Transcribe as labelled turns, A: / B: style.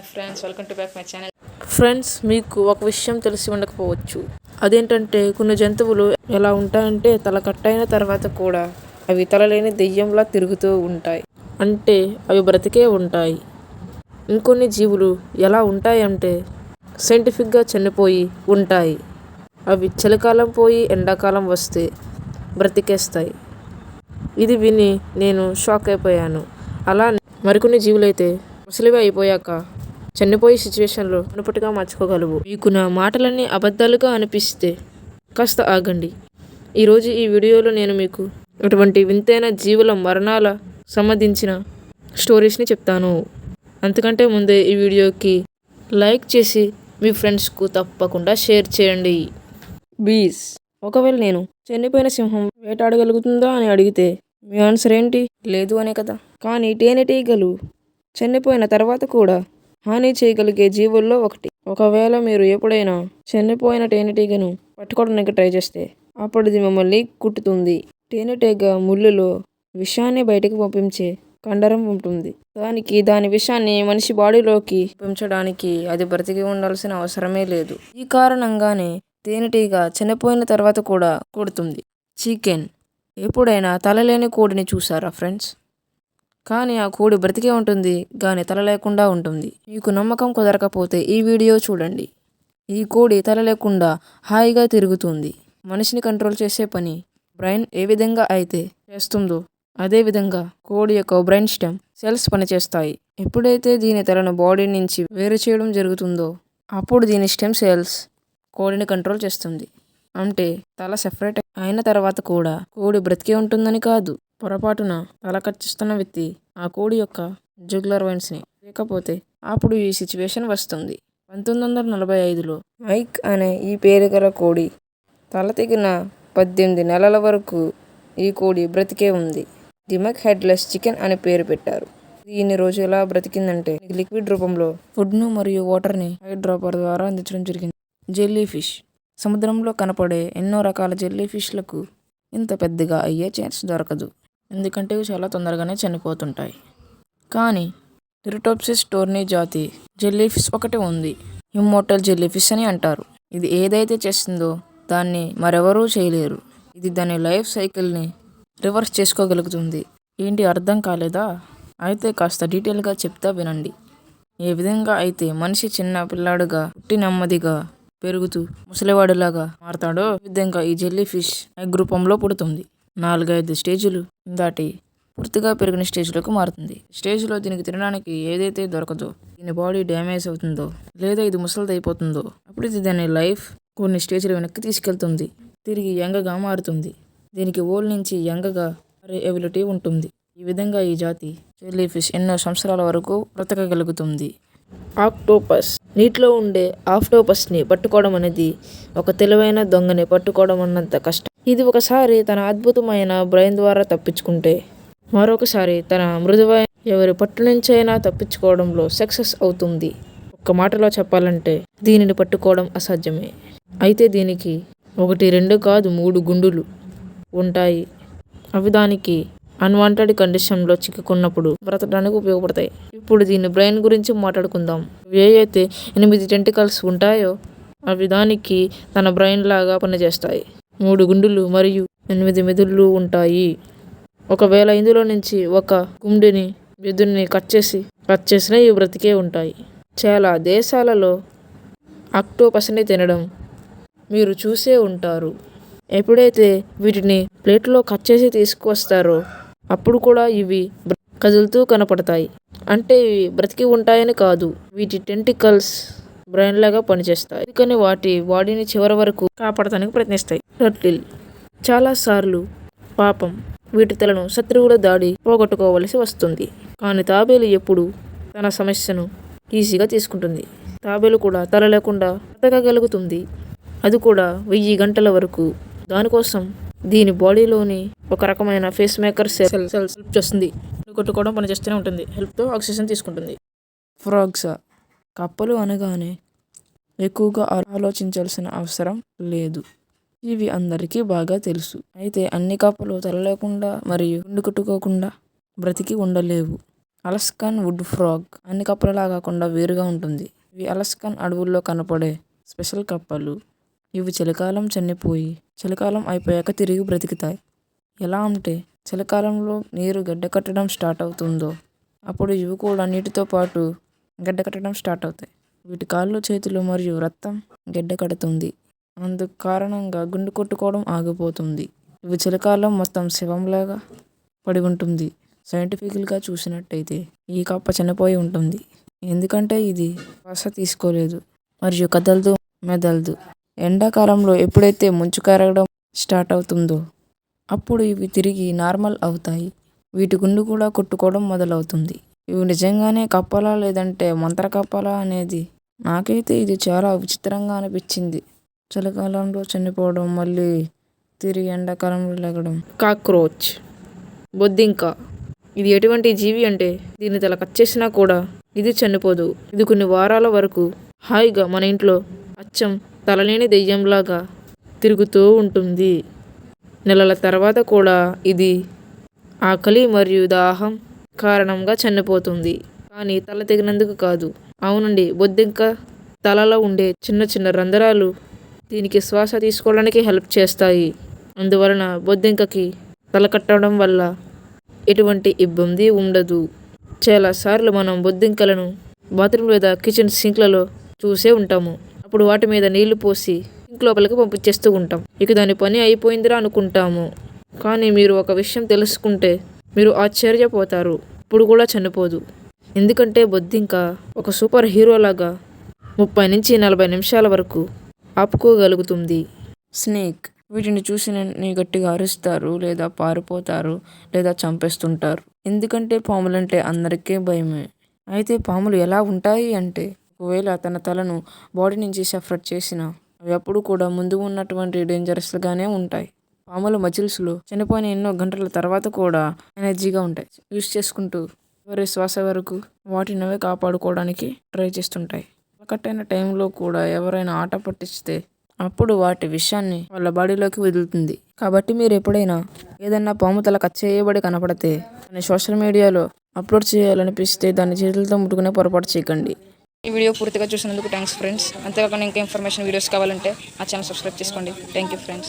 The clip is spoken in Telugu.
A: Hi friends welcome to back my channel.
B: Friends మీకు ఒక విషయం తెలిసి ఉండకపోవచ్చు. అదేంటంటే కొన్ని జంతువులు ఎలా ఉంటాయంటే తల కట్టయిన తర్వాత కూడా అవి తలలేని దెయ్యంలా తిరుగుతూ ఉంటాయి. అంటే అవి బ్రతికే ఉంటాయి. ఇంకొన్ని జీవులు ఎలా ఉంటాయంటే సైంటిఫిక్గా చనిపోయి ఉంటాయి. అవి చలికాలం పోయి ఎండాకాలం వస్తే బ్రతికేస్తాయి. ఇది విని నేను షాక్ అయిపోయాను. అలా మరికొన్ని జీవులైతే ముసలివి అయిపోయాక చనిపోయే సిచ్యువేషన్లో మునుపటిగా మార్చుకోగలవు. మీకు నా మాటలన్నీ అబద్ధాలుగా అనిపిస్తే కాస్త ఆగండి. ఈరోజు ఈ వీడియోలో నేను మీకు అటువంటి వింతైన జీవుల మరణాల సంబంధించిన స్టోరీస్ని చెప్తాను. అంతకంటే ముందే ఈ వీడియోకి లైక్ చేసి మీ ఫ్రెండ్స్కు తప్పకుండా షేర్ చేయండి. బీస్ ఒకవేళ నేను చనిపోయిన సింహం వేటాడగలుగుతుందా అని అడిగితే మీ ఆన్సర్ ఏంటి? లేదు అనే కదా. కానీ తేనెటీగలు చనిపోయిన తర్వాత కూడా హాని చేయగలిగే జీవుల్లో ఒకటి. ఒకవేళ మీరు ఎప్పుడైనా చనిపోయిన తేనెటీగను పట్టుకోవడానికి ట్రై చేస్తే అప్పుడు ఇది మిమ్మల్ని కుట్టుతుంది. తేనెటీగ ముళ్ళులో విషాన్ని బయటకు పంపించే కండరం ఉంటుంది. దానికి దాని విషాన్ని మనిషి బాడీలోకి పెంచడానికి అది బ్రతికి ఉండాల్సిన అవసరమే లేదు. ఈ కారణంగానే తేనెటీగ చనిపోయిన తర్వాత కూడా కుడుతుంది. చికెన్. ఎప్పుడైనా తలలేని కోడిని చూసారా ఫ్రెండ్స్? కానీ ఆ కోడి బ్రతికే ఉంటుంది కానీ తల లేకుండా ఉంటుంది. మీకు నమ్మకం కుదరకపోతే ఈ వీడియో చూడండి. ఈ కోడి తల లేకుండా హాయిగా తిరుగుతుంది. మనిషిని కంట్రోల్ చేసే పని బ్రెయిన్ ఏ విధంగా అయితే చేస్తుందో అదేవిధంగా కోడి యొక్క బ్రెయిన్ స్టెమ్ సెల్స్ పనిచేస్తాయి. ఎప్పుడైతే దీని తలను బాడీ నుంచి వేరు చేయడం జరుగుతుందో అప్పుడు దీని స్టెమ్ సెల్స్ కోడిని కంట్రోల్ చేస్తుంది. అంటే తల సెపరేట్ అయిన తర్వాత కూడా కోడి బ్రతికే ఉంటుందని కాదు. పొరపాటున తలకచ్చిస్తున్న వ్యక్తి ఆ కోడి యొక్క జుగులర్ వైన్స్ని లేకపోతే అప్పుడు ఈ సిచ్యువేషన్ వస్తుంది. పంతొమ్మిది వందల నలభై ఐదులో మైక్ అనే ఈ పేరు గల కోడి తల తెగిన పద్దెనిమిది నెలల వరకు ఈ కోడి బ్రతికే ఉంది. దిమక్ హెడ్లెస్ చికెన్ అనే పేరు పెట్టారు. ఇది ఇన్ని రోజు ఎలా బ్రతికిందంటే లిక్విడ్ రూపంలో ఫుడ్ను మరియు వాటర్ని హై డ్రాపర్ ద్వారా అందించడం జరిగింది. జెల్లీ ఫిష్ సముద్రంలో కనపడే ఎన్నో రకాల జెల్లీ ఫిష్లకు ఇంత పెద్దగా అయ్యే ఛాన్స్ దొరకదు. ఎందుకంటే ఇవి చాలా తొందరగానే చనిపోతుంటాయి. కానీ టెరిటోప్సిస్ టోర్నీ జాతి జెల్లీఫిష్ ఒకటి ఉంది. ఇమ్మోటల్ జెల్లీఫిష్ అని అంటారు. ఇది ఏదైతే చేస్తుందో దాన్ని మరెవరూ చేయలేరు. ఇది దాని లైఫ్ సైకిల్ని రివర్స్ చేసుకోగలుగుతుంది. ఏంటి అర్థం కాలేదా? అయితే కాస్త డీటెయిల్గా చెప్తా వినండి. ఏ విధంగా అయితే మనిషి చిన్న పిల్లాడుగా పుట్టి నెమ్మదిగా పెరుగుతూ ముసలివాడిలాగా మారతాడో ఈ విధంగా ఈ జెల్లీ ఫిష్ గ్రూపంలో పుడుతుంది. నాలుగైదు స్టేజీలు దాటి పూర్తిగా పెరిగిన స్టేజ్లోకి మారుతుంది. స్టేజ్లో దీనికి తినడానికి ఏదైతే దొరకదో దీని బాడీ డ్యామేజ్ అవుతుందో లేదా ఇది ముసలిది అయిపోతుందో అప్పుడు ఇది దాని లైఫ్ కొన్ని స్టేజ్లు వెనక్కి తీసుకెళ్తుంది. తిరిగి యంగగా మారుతుంది. దీనికి ఓల్ నుంచి యంగగా మారే ఎబిలిటీ ఉంటుంది. ఈ విధంగా ఈ జాతి జెల్లీ ఫిష్ ఎన్నో సంవత్సరాల వరకు బ్రతకగలుగుతుంది. ఆక్టోపస్. నీటిలో ఉండే ఆక్టోపస్ని పట్టుకోవడం అనేది ఒక తెలివైన దొంగని పట్టుకోవడం అన్నంత కష్టం. ఇది ఒకసారి తన అద్భుతమైన బ్రెయిన్ ద్వారా తప్పించుకుంటే మరొకసారి తన మృదువైన ఎవరి పట్టు నుంచైనా తప్పించుకోవడంలో సక్సెస్ అవుతుంది. ఒక్క మాటలో చెప్పాలంటే దీనిని పట్టుకోవడం అసాధ్యమే. అయితే దీనికి ఒకటి రెండు కాదు మూడు గుండులు ఉంటాయి. అవి దానికి అన్వాంటెడ్ కండిషన్లో చిక్కుకున్నప్పుడు బ్రతకడానికి ఉపయోగపడతాయి. ఇప్పుడు దీని బ్రెయిన్ గురించి మాట్లాడుకుందాం. ఏవైతే ఎనిమిది టెంటికల్స్ ఉంటాయో అవి దానికి తన బ్రెయిన్ లాగా పనిచేస్తాయి. మూడు గుండులు మరియు ఎనిమిది మెదుళ్ళు ఉంటాయి. ఒకవేళ ఇందులో నుంచి ఒక గుండెని మెదుడిని కట్ చేసి కట్ చేసినా ఇవి బ్రతికే ఉంటాయి. చాలా దేశాలలో అక్టోపస్ని తినడం మీరు చూసే ఉంటారు. ఎప్పుడైతే వీటిని ప్లేట్లో కట్ చేసి తీసుకువస్తారో అప్పుడు కూడా ఇవి కదులుతూ కనపడతాయి. అంటే ఇవి బ్రతికి ఉంటాయని కాదు. వీటి టెంటికల్స్ బ్రెయిన్ లాగా పనిచేస్తాయి. కానీ వాటి బాడీని చివరి వరకు కాపాడటానికి ప్రయత్నిస్తాయి. టర్టిల్ చాలాసార్లు పాపం వీటి తలను శత్రువుల దాడి పోగొట్టుకోవలసి వస్తుంది. కానీ తాబేలు ఎప్పుడు తన సమస్యను ఈజీగా తీసుకుంటుంది. తాబేలు కూడా తల లేకుండా బ్రతకగలుగుతుంది. అది కూడా వెయ్యి గంటల వరకు. దానికోసం దీని బాడీలోని ఒక రకమైన pacemaker cell cells help చేస్తుంది. కొట్టుకోవడం పనిచేస్తూనే ఉంటుంది. హెల్ప్తో ఆక్సిజన్ తీసుకుంటుంది. ఫ్రాగ్సా. కప్పలు అనగానే ఎక్కువగా ఆలోచించాల్సిన అవసరం లేదు. ఇవి అందరికీ బాగా తెలుసు. అయితే అన్ని కప్పలు తలలేకుండా మరియు గుండు కుట్టుకోకుండా బ్రతికి ఉండలేవు. అలస్కాన్ వుడ్ ఫ్రాగ్ అన్ని కప్పలలా కాకుండా వేరుగా ఉంటుంది. ఇవి అలస్కన్ అడవుల్లో కనపడే స్పెషల్ కప్పలు. ఇవి చలికాలం చనిపోయి చలికాలం అయిపోయాక తిరిగి బ్రతుకుతాయి. ఎలా అంటే చలికాలంలో నీరు గడ్డ కట్టడం స్టార్ట్ అవుతుందో అప్పుడు ఇవి కూడా నీటితో పాటు గడ్డ కట్టడం స్టార్ట్ అవుతాయి. వీటి కాళ్ళు చేతులు మరియు రక్తం గడ్డ కడుతుంది. అందుకు కారణంగా గుండు కొట్టుకోవడం ఆగిపోతుంది. ఇవి చలికాలం మొత్తం శవంలాగా పడి ఉంటుంది. సైంటిఫికల్గా చూసినట్టయితే ఈ కప్ప చనిపోయి ఉంటుంది. ఎందుకంటే ఇది శ్వాస తీసుకోలేదు మరియు కదలదు మెదలదు. ఎండాకాలంలో ఎప్పుడైతే ముంచు కరగడం స్టార్ట్ అవుతుందో అప్పుడు ఇవి తిరిగి నార్మల్ అవుతాయి. వీటి గుండు కూడా కొట్టుకోవడం మొదలవుతుంది. ఇవి నిజంగానే కప్పలా లేదంటే మంత్ర కప్పలా అనేది? నాకైతే ఇది చాలా విచిత్రంగా అనిపించింది. చలికాలంలో చనిపోవడం మళ్ళీ తిరిగి ఎండాకాలంలో లెగడం కాక్రోచ్. బొద్దింక. ఇది ఎటువంటి జీవి అంటే? దీన్ని తల కట్ చేసినా కూడా ఇది చనిపోదు. ఇది కొన్ని వారాల వరకు హాయిగా మన ఇంట్లో అచ్చం తలలేని దెయ్యంలాగా తిరుగుతూ ఉంటుంది. నెలల తర్వాత కూడా ఇది ఆకలి మరియు దాహం కారణంగా చనిపోతుంది. కానీ తల తెగినందుకు కాదు. అవునండి బొద్దింక తలలో ఉండే చిన్న చిన్న రంధ్రాలు దీనికి శ్వాస తీసుకోవడానికి హెల్ప్ చేస్తాయి. అందువలన బొద్దింకకి తల కట్టడం వల్ల ఎటువంటి ఇబ్బంది ఉండదు. చాలాసార్లు మనం బొద్దింకలను బాత్రూమ్ లేదా కిచెన్ సింక్లలో చూసే ఉంటాము. అప్పుడు వాటి మీద నీళ్ళు పోసి సింక్ లోపలికి పంపించేస్తూ ఉంటాం. ఇక దాని పని అయిపోయిందిరా అనుకుంటాము. కానీ మీరు ఒక విషయం తెలుసుకుంటే మీరు ఆశ్చర్యపోతారు. ఎప్పుడు కూడా చనిపోదు. ఎందుకంటే బొద్దింక ఒక సూపర్ హీరోలాగా ముప్పై నుంచి నలభై నిమిషాల వరకు ఆపుకోగలుగుతుంది. స్నేక్ వీటిని చూసి గట్టిగా అరుస్తారు లేదా పారిపోతారు లేదా చంపేస్తుంటారు. ఎందుకంటే పాములంటే అందరికీ భయమే. అయితే పాములు ఎలా ఉంటాయి అంటే ఒకవేళ తన తలను బాడీ నుంచి సెపరేట్ చేసిన అవి అప్పుడు కూడా ముందు ఉన్నటువంటి డేంజరస్గానే ఉంటాయి. పాముల మజిల్స్లు చనిపోయిన ఎన్నో గంటల తర్వాత కూడా ఎనర్జీగా ఉంటాయి. యూస్ చేసుకుంటూ వారి శ్వాస వరకు వాటిని అవే కాపాడుకోవడానికి ట్రై చేస్తుంటాయి. ఒకటైన టైంలో కూడా ఎవరైనా ఆట పట్టిస్తే అప్పుడు వాటి విషయాన్ని వాళ్ళ బాడీలోకి వదులుతుంది. కాబట్టి మీరు ఎప్పుడైనా ఏదైనా పాము తల కట్ చేయబడి కనపడితే దాన్ని సోషల్ మీడియాలో అప్లోడ్ చేయాలనిపిస్తే దాన్ని చేతులతో ముట్టుకునే పొరపాటు చేయకండి.
A: ఈ వీడియో పూర్తిగా చూసినందుకు థ్యాంక్స్ ఫ్రెండ్స్. అంతేకాకుండా ఇంకా ఇన్ఫర్మేషన్ వీడియోస్ కావాలంటే ఆ ఛానల్ సబ్స్క్రైబ్ చేసుకోండి. Thank you friends.